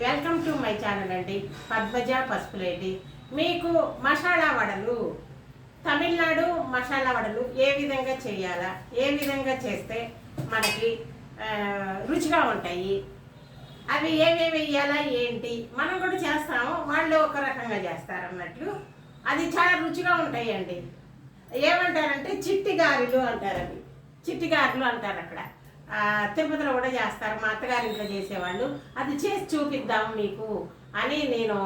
Welcome to my channel అండి. పద్మజ పసుపులేటి మీకు మసాలా వడలు తమిళనాడు మసాలా వడలు ఏ విధంగా చేయాలా ఏ విధంగా చేస్తే మనకి రుచిగా ఉంటాయి అవి ఏమేమి వేయాలా ఏంటి మనం కూడా చేస్తాము వాళ్ళు ఒక రకంగా చేస్తారు అన్నట్లు అది చాలా రుచిగా ఉంటాయండి. ఏమంటారంటే చిట్టి గారెలు అంటారు అవి. చిట్టి గారెలు అంటారు అక్కడ. తిరుపతిలో కూడా చేస్తారు. మా అత్తగారి ఇంట్లో చేసేవాళ్ళు. అది చేసి చూపిద్దాం మీకు అని నేను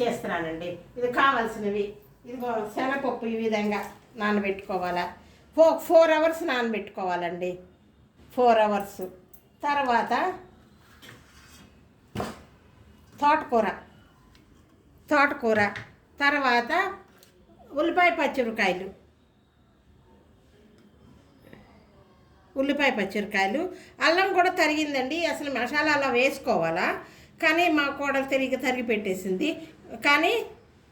చేస్తున్నానండి. ఇది కావాల్సినవి. ఇదిగో శనగపప్పు ఈ విధంగా నానబెట్టుకోవాలా. ఫో ఫోర్ అవర్స్ నానబెట్టుకోవాలండి. Four hours. తర్వాత తోటకూర. తోటకూర. తర్వాత ఉల్లిపాయ పచ్చిమిరకాయలు ఉల్లిపాయ పచ్చిమిరకాయలు అల్లం కూడా తరిగిందండి. అసలు మసాలా అలా వేసుకోవాలా? కానీ మా కోడలు తిరిగి తరిగి పెట్టేసింది. కానీ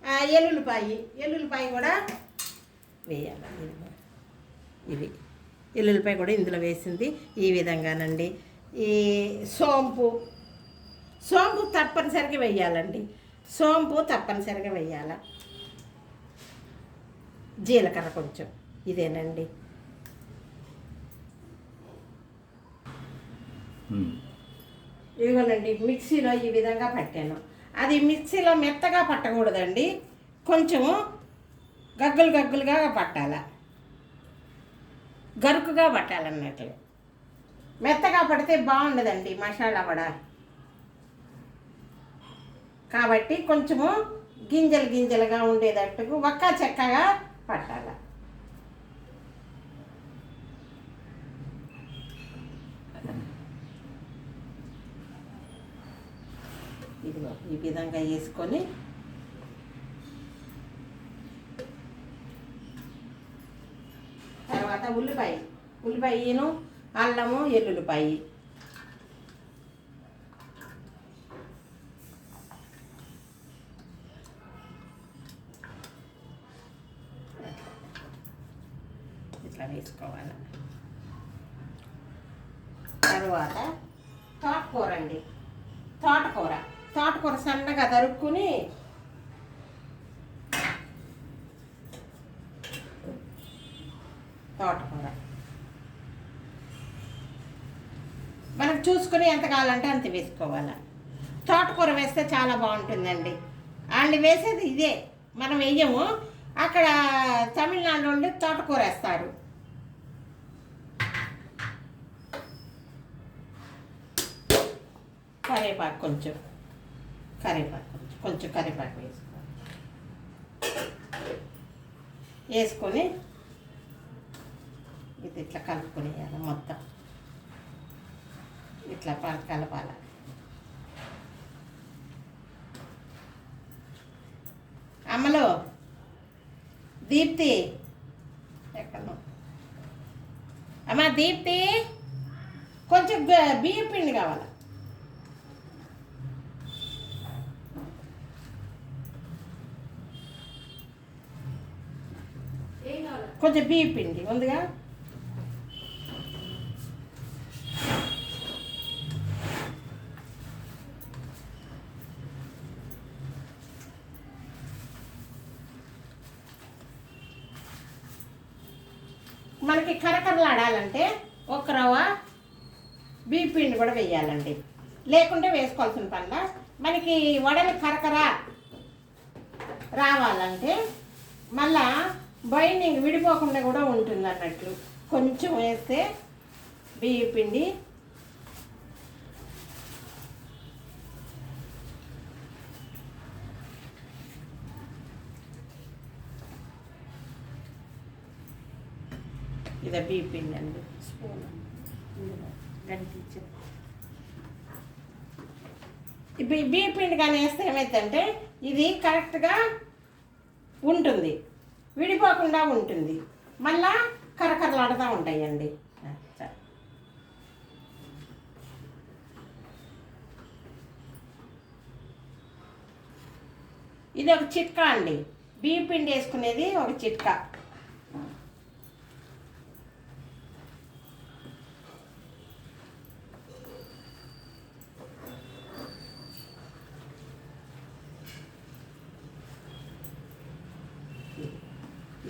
ఆ, ఎల్లుల్లిపాయి ఎల్లుల్లిపాయ కూడా వేయాలి? ఇవి ఎల్లుల్లిపాయ కూడా ఇందులో వేసింది. ఈ విధంగానండి. ఈ సోంపు సోంపు తప్పనిసరిగా వేయాలండి. సోంపు తప్పనిసరిగా వేయాల? జీలకర్ర కొంచెం. ఇదేనండి. ఇదిగోనండి మిక్సీలో ఈ విధంగా పట్టాను. అది మిక్సీలో మెత్తగా పట్టకూడదండి. కొంచెము గగ్గులు గగ్గులుగా పట్టాల. గరుకుగా పట్టాలన్నట్లు. మెత్తగా పడితే బాగుండదండి మసాలా వడ. కాబట్టి కొంచెము గింజలు గింజలుగా ఉండేటట్టుకు ఒక్క చెక్కగా పట్టాల. ఇదిగో ఈ విధంగా వేసుకొని తర్వాత ఉల్లిపాయ. ఉల్లిపాయను అల్లము ఎల్లుల్లిపాయ. ఎంత కావాలంటే అంత వేసుకోవాలి. తోటకూర వేస్తే చాలా బాగుంటుందండి. వాళ్ళు వేసేది ఇదే. మనం వేయము అక్కడ తమిళనాడు నుండి తోటకూర వేస్తారు. కరివేపాకు కొంచెం. కరివేపాకు కొంచెం. కొంచెం కరివేపాకు వేసుకోవాలి. వేసుకొని ఇది ఇట్లా కలుపుకునేయాలి మొత్తం. ఇట్లా కలపాల. అమ్మలో దీప్తి. ఎక్కడో అమ్మా దీప్తి కొంచెం బియ్యం పిండి కావాలి? కొంచెం బియ్యం పిండి ఉందిగా? మనకి కరకరలాడాలంటే ఒక రవ్వ బీపిండి కూడా వేయాలండి. లేకుంటే వేసుకోవాల్సిన పనిలా మనకి వడలు కరకర రావాలంటే మళ్ళా బైండింగ్ విడిపోకుండా కూడా ఉంటుంది అన్నట్లు కొంచెం వేస్తే బియ్య పిండి ఇదే బియ్య పిండి అండి స్పూన్. ఇందులో. గంటి ఇచ్చారు. ఈ బి- బియ్య పిండి కానీ వేస్తే ఏమైందంటే ఇది కరెక్ట్గా ఉంటుంది. విడిపోకుండా ఉంటుంది. మళ్ళా కరకరలాడుతూ ఉంటాయండి. ఇది ఒక చిట్కా అండి బియ్య పిండి వేసుకునేది ఒక చిట్కా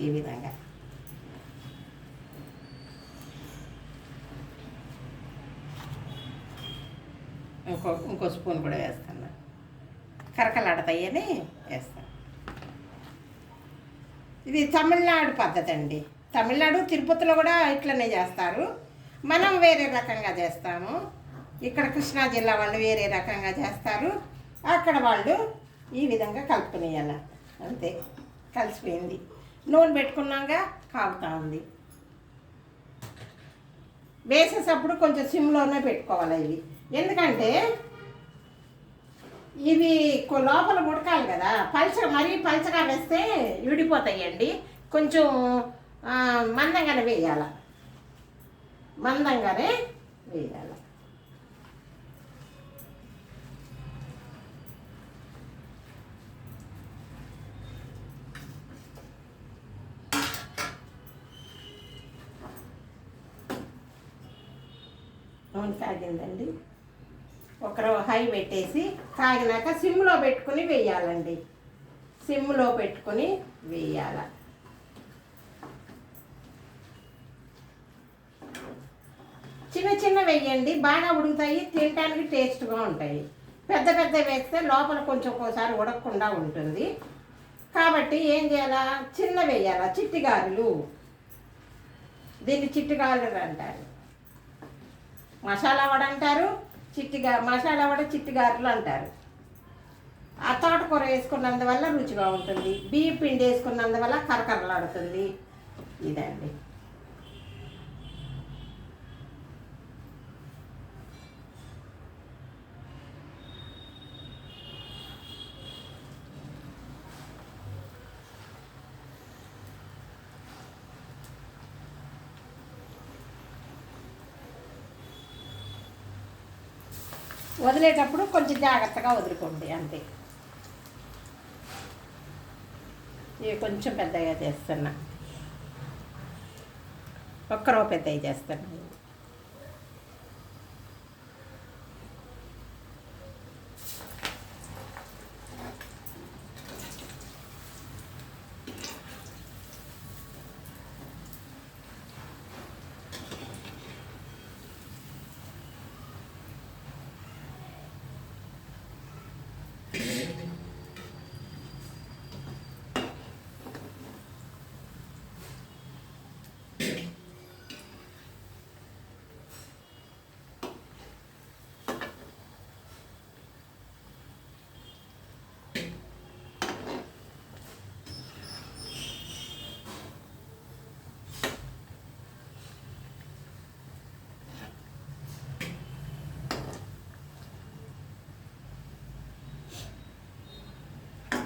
ఈ విధంగా. ఇంకో ఇంకో స్పూన్ కూడా వేస్తాను కరకలాడతాయని వేస్తాను ఇది తమిళనాడు పద్ధతి అండి. తమిళనాడు తిరుపతిలో కూడా ఇట్లనే చేస్తారు. మనం వేరే రకంగా చేస్తాము. ఇక్కడ కృష్ణా జిల్లా వాళ్ళు వేరే రకంగా చేస్తారు. అక్కడ వాళ్ళు ఈ విధంగా కలుపుకునేయాల. అంతే. కలిసిపోయింది. నూనె పెట్టుకున్నాక కాగుతూ ఉంది. వేసేటప్పుడు కొంచెం సిమ్లోనే పెట్టుకోవాలి ఇవి ఎందుకంటే ఇవి లోపల ఉడకాలి కదా. పలచ మరీ పలచగా వేస్తే విడిపోతాయండి. కొంచెం మందంగానే వేయాల. మందంగానే వేయాల. నూనె కాగిందండి ఒకరు హై పెట్టేసి కాగినాక సిమ్లో పెట్టుకుని వేయాలండి. సిమ్లో పెట్టుకుని వేయాల. చిన్న చిన్న వేయండి బాగా ఉడుకుతాయి తినడానికి టేస్ట్గా ఉంటాయి. పెద్ద పెద్ద వేస్తే లోపల కొంచెం ఒక్కోసారి ఉడకకుండా ఉంటుంది. కాబట్టి ఏం చేయాలా? చిన్న వేయాలా? చిట్టిగారులు. దీన్ని చిట్టిగారులు అంటారు. మసాలా వడ అంటారు చిట్టిగా మసాలా వడ చిట్టిగారులు అంటారు. ఆ తోటకూర వేసుకున్నందువల్ల రుచిగా ఉంటుంది. బియ్య పిండి వేసుకున్నందువల్ల కరకరలాడుతుంది. ఇదండి. వదిలేటప్పుడు కొంచెం జాగ్రత్తగా వదులుకోండి అంతే. ఇవి కొంచెం పెద్దగా చేస్తున్నా. ఒక్కరో పెద్దవి చేస్తున్నా.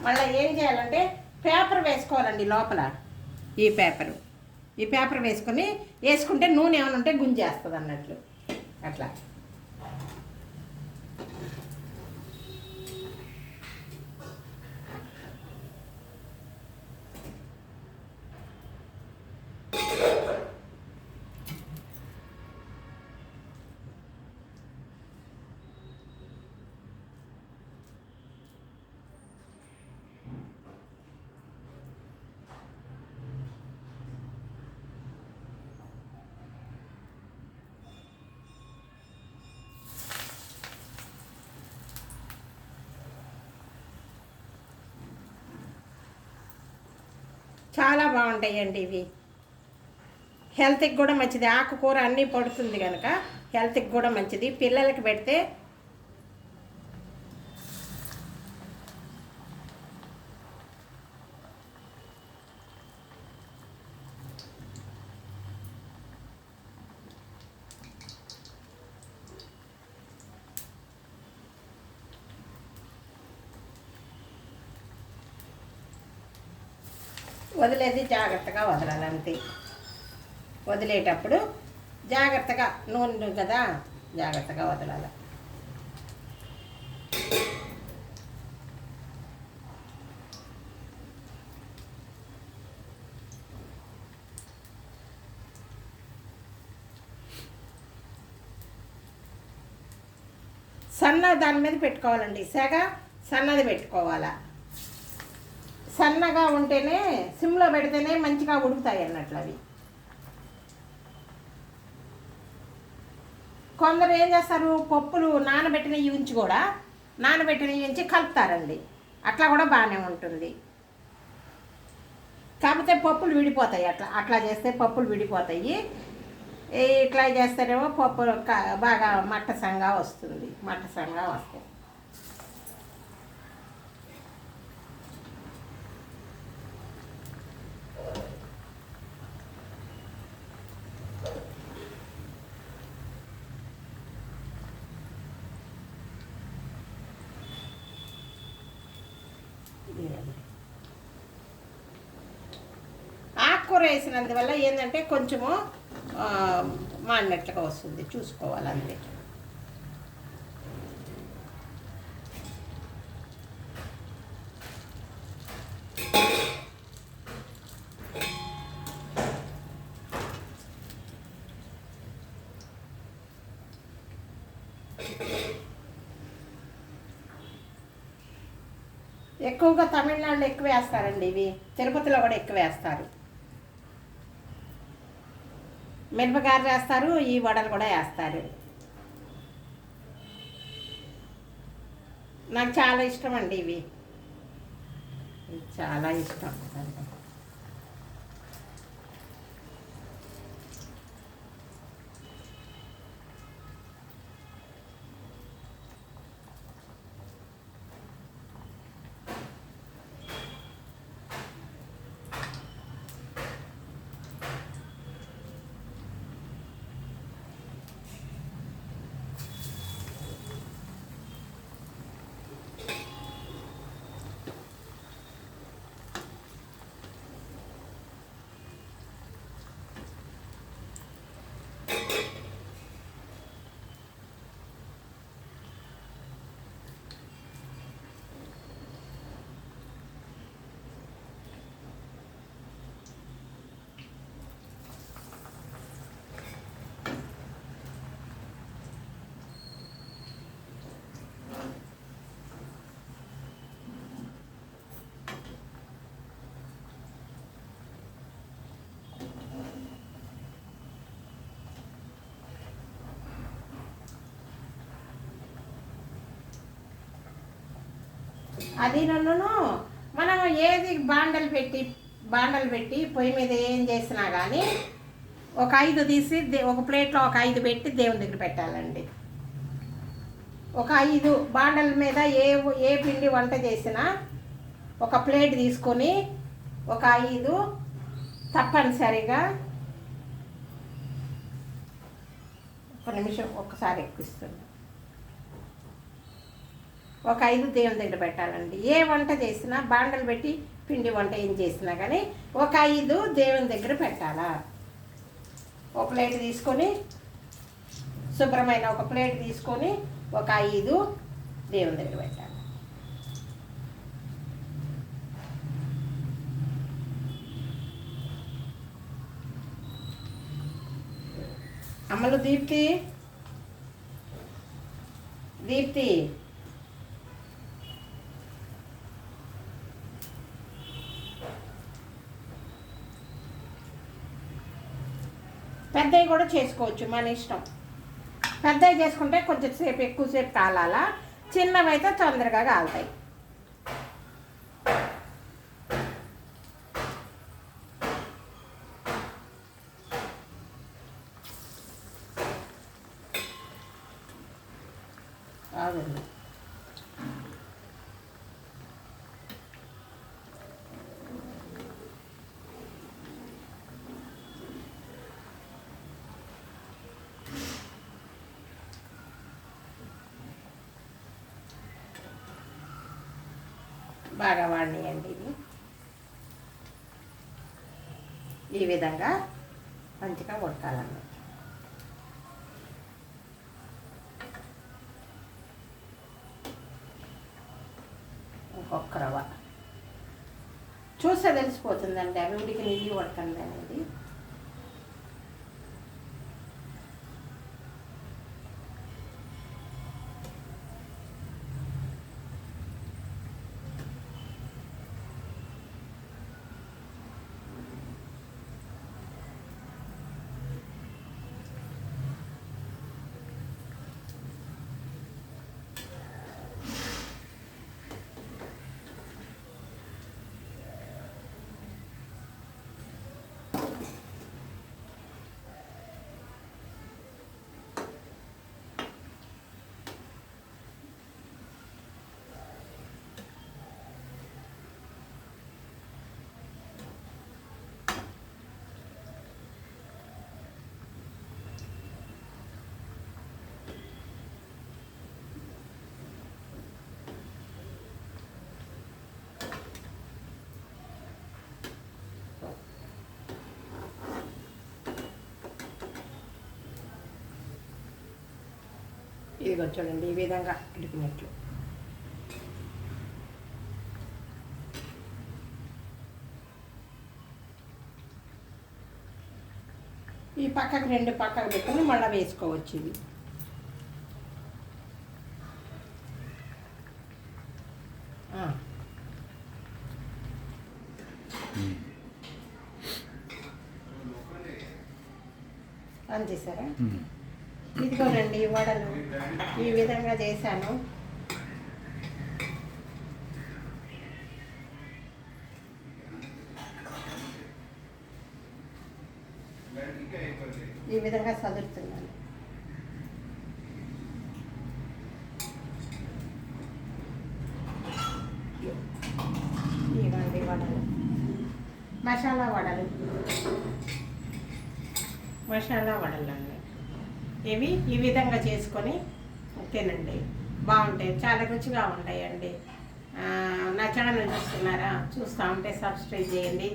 మళ్ళీ ఏం చేయాలంటే పేపర్ వేసుకోవాలండి లోపల. ఈ పేపరు. ఈ పేపర్ వేసుకొని వేసుకుంటే నూనె ఏమైనా ఉంటే గుంజేస్తుంది అన్నట్లు అట్లా. చాలా బాగుంటాయండి ఇవి. హెల్త్కి కూడా మంచిది. ఆకుకూర అన్నీ పడుతుంది కనుక హెల్త్కి కూడా మంచిది. పిల్లలకి పెడితే వదిలేది జాగ్రత్తగా వదలాలి అంతే వదిలేటప్పుడు జాగ్రత్తగా నూనె కదా జాగ్రత్తగా వదలాలి. సన్న దాని మీద పెట్టుకోవాలండి. సెగ సన్నది పెట్టుకోవాలా? సన్నగా ఉంటేనే సిమ్లో పెడితేనే మంచిగా ఉడుకుతాయి అన్నట్లు అవి. కొందరు ఏం చేస్తారు పప్పులు నానబెట్టినవి ఉంచి కూడా నానబెట్టిన ఉంచి కలుపుతారండి. అట్లా కూడా బాగానే ఉంటుంది. కాకపోతే పప్పులు విడిపోతాయి అట్లా అట్లా చేస్తే పప్పులు విడిపోతాయి. ఇట్లా చేస్తేనేమో పప్పు బాగా మట్టసంగా వస్తుంది మట్టసంగా వస్తాయి ఆకుకూర వేసినందువల్ల ఏంటంటే కొంచెము ఆ, మాడినట్లుగా వస్తుంది. చూసుకోవాలి అంతే ఎక్కువగా తమిళనాడులో ఎక్కువ వేస్తారండి ఇవి. తిరుపతిలో కూడా ఎక్కువ వేస్తారు. మిరపకాయలు వేస్తారు ఈ వడలు కూడా వేస్తారు. నాకు చాలా ఇష్టం అండి ఇవి. ఇవి చాలా ఇష్టం. అది నన్ను మనం ఏది బాండలు పెట్టి బాండలు పెట్టి పొయ్యి మీద ఏం చేసినా కానీ ఒక ఐదు తీసి ఒక ప్లేట్లో ఒక ఐదు పెట్టి దేవుని దగ్గర పెట్టాలండి. ఒక ఐదు బాండల మీద ఏ ఏ పిండి వంట చేసినా ఒక ప్లేట్ తీసుకొని ఒక ఐదు తప్పనిసరిగా ఒక నిమిషం ఒక్కసారి ఎక్కిస్తుంది ఒక ఐదు దేవుని దగ్గర పెట్టాలండి. ఏ వంట చేసినా బాండలు పెట్టి పిండి వంట ఏం చేసినా కానీ ఒక ఐదు దేవుని దగ్గర పెట్టాలా? ఒక ప్లేట్ తీసుకొని శుభ్రమైన ఒక ప్లేట్ తీసుకొని ఒక ఐదు దేవుని దగ్గర పెట్టాలి. అమలు దీప్తి? దీప్తి? పెద్దవి కూడా చేసుకోవచ్చు మన ఇష్టం. పెద్దవి చేసుకుంటే కొంచెం సేపు ఎక్కువసేపు కాలాలా? చిన్నవి అయితే తొందరగా కాలుతాయి. కాదండి బాగా వాడినాయండి ఇది. ఈ విధంగా మంచిగా ఉడకాలన్నమాట ఇంకొక రవ్వ. చూస్తే తెలిసిపోతుందండి అవి ఉడికి నెయ్యి ఉడకండి అనేది ఇదిగో చూడండి ఈ విధంగా ఉడికినట్లు ఈ పక్కకు రెండు పక్కకు పెట్టుకుని మళ్ళీ వేసుకోవచ్చు ఇది. ఆ. ఇదిగోనండి వడలు ఈ విధంగా చేశాను ఈ విధంగా చదువుతున్నాను ఇవ్వండి వడలు మసాలా వడలు మసాలా వడలు అండి ఇవి ఈ విధంగా చేసుకొని తినండి. బాగుంటాయి. చాలా రుచిగా ఉంటాయండి. నా ఛానల్ చూస్తున్నారా? చూస్తూ ఉంటే సబ్స్క్రైబ్ చేయండి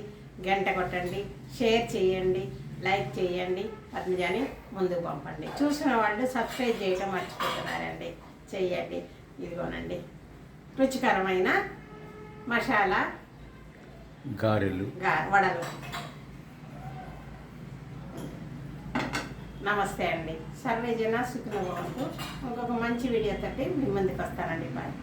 గంట కొట్టండి షేర్ చేయండి లైక్ చేయండి పద్మజాని ముందుకు పంపండి. చూసిన వాళ్ళు సబ్స్క్రైబ్ చేయడం మర్చిపోతున్నారండి. చెయ్యండి. ఇదిగోనండి. రుచికరమైన మసాలా గారెలు. గా వడలు. నమస్తే అండి. సర్వే జన ఇంకొక మంచి వీడియో తట్టి మీ ముందుకు వస్తానండి. బాయ్.